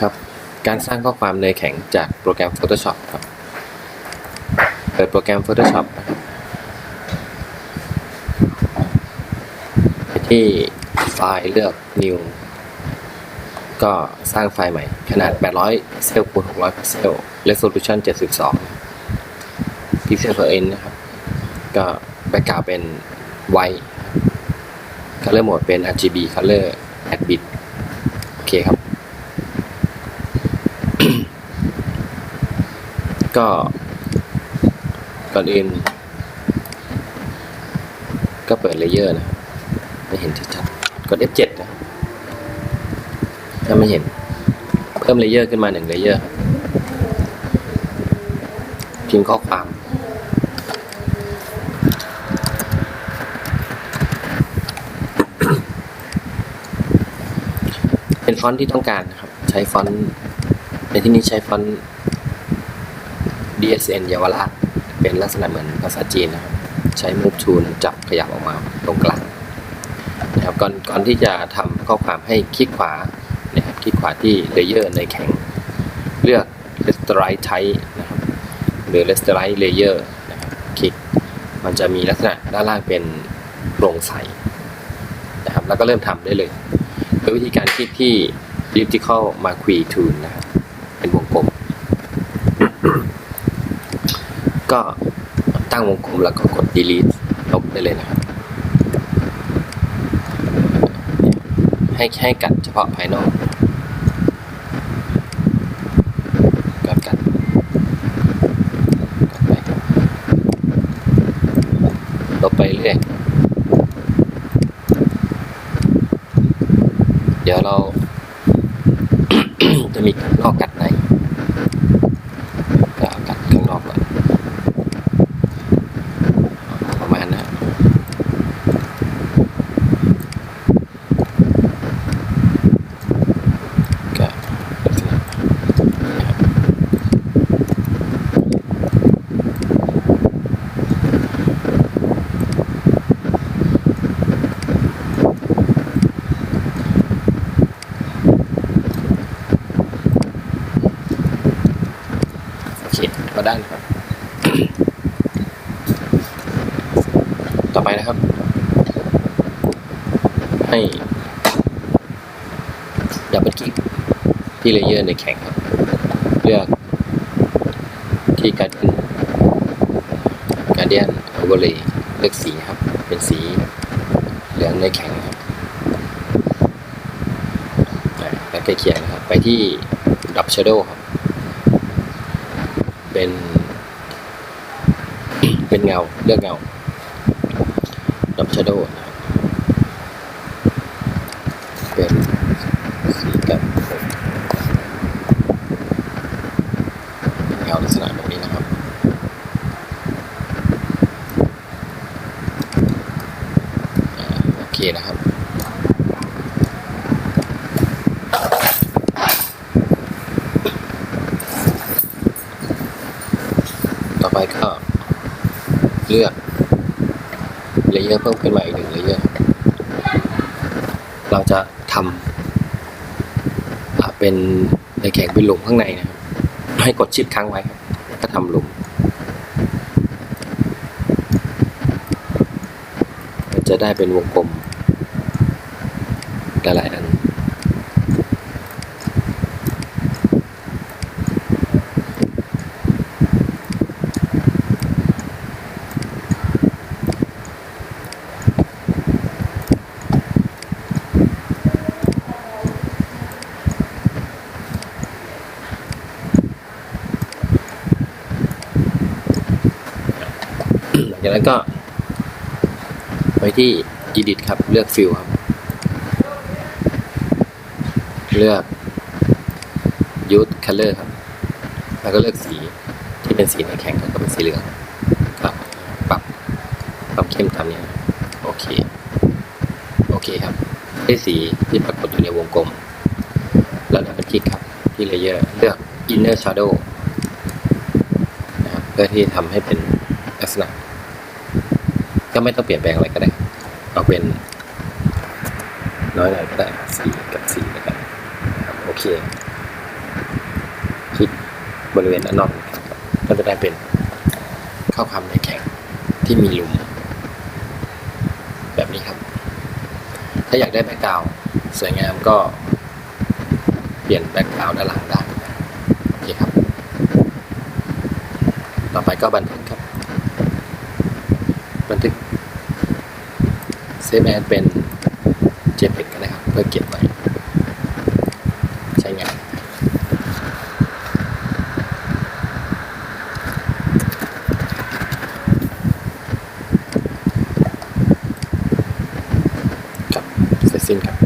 ครับ การสร้างข้อความเนยแข็งจากโปรแกรม Photoshop ครับ เปิดโปรแกรม Photoshop นะครับไปที่ไฟล์เลือก New ก็สร้างไฟล์ใหม่ ขนาด 800 พิกเซลคูณ600 พิกเซล resolution 72 พิกเซล per inch นะครับ ก็แบ็กกราวเป็น white color mode เป็น RGB color 8 bit โอเคครับ ก็ก่อนอื่น ก็เปิดเลเยอร์นะ ไม่เห็นชัดๆกด F7 นะ ถ้าไม่เห็น เพิ่มเลเยอร์ขึ้นมาหนึ่งเลเยอร์ครับพิมพ์ข้อความเป็นฟอนต์ที่ต้องการนะครับ ใช้ฟอนต์ในที่นี้ใช้ฟอนต์ DSN เยาวราชเป็นลักษณะเหมือนภาษาจีนนะครับ ใช้ Move Tool จับขยับออกมาตรงกลางนะครับก่อนก่อนที่จะทำข้อความให้คลิกขวานะครับคลิกขวาที่ Layer ในแข็ง เลือก Rasterize Type นะครับหรือ Rasterize Layer นะครับคลิกมันจะมีลักษณะด้านล่างเป็นโปร่งใสนะครับแล้วก็เริ่มทำได้เลย โดยวิธีการคลิกที่ Elliptical Marquee Tool นะครับ เป็นวงกลม ก็ตั้งวงกลมแล้วก็กด delete ลบได้เลยนะครับ ให้ให้กัดเฉพาะภายนอกกัดกัดกัดไปลบไปเรื่อยเดี๋ยวเราจะมีกัดนอกกัดในก็เอากัดข้างนอกก่อน ประมาณนะก็ลักษณะนะครับโอเคก็ได้นะครับ ต่อไปนะครับ ให้ดับเบิลคลิกที่เลเยอร์ในแข็งครับ เลือกที่การเดียนการเดียนโอเวอร์เลยเลือกสีครับ เป็นสีเหลืองในแข็งครับแล้วใกล้เคียงนะครับ ไปที่ดับช a โดครับ เป็น เป็นเงาเลือกเงาดับช a โดนะเป็นสีกับเงาลักษณะแบบนี้นะครับ โอเคนะครับ ต่อไปก็เลือกเลเยอร์เพิ่มขึ้นมาอีกหนึ่งเลเยอร์เราจะทำเป็นในแข็งเป็นหลุมข้างในนะครับให้กดชิปค้างไว้ครับก็ทำหลุมมันจะได้เป็นวงกลมหลายๆอัน จากนั้นก็ไปที่ edit ครับ เลือก fill ครับ เลือก use color ครับ แล้วก็เลือกสีที่เป็นสีในแข็งก็เป็นสีเหลืองก็ปรับความเข้มตามนี้โอเค โอเคครับ ได้สีที่ปรากฏอยู่ในวงกลม แล้วดับเบิลคลิกครับ ที่ layer เลือก inner shadow นะครับเพื่อที่ทำให้เป็นลักษณะ ก็ไม่ต้องเปลี่ยนแปลงอะไรก็ได้ เอาเป็น น้อยหน่อยก็ได้สี่กับสีแล้วกันะครับโอเค คลิกบริเวณอนนครับก็จะได้เป็นข้อความในแข็งที่มีหลุม แบบนี้ครับ ถ้าอยากได้แบ็กกราวด์สวยงามก็เปลี่ยนแบ็กกราวด์ด้านหลังได้โอเคครับ ต่อไปก็บันทึก บันทึกเซฟแอนเป็น JPEG นะครับ เพื่อเก็บไว้ใช้งานคบเสร็จสิ้นครับ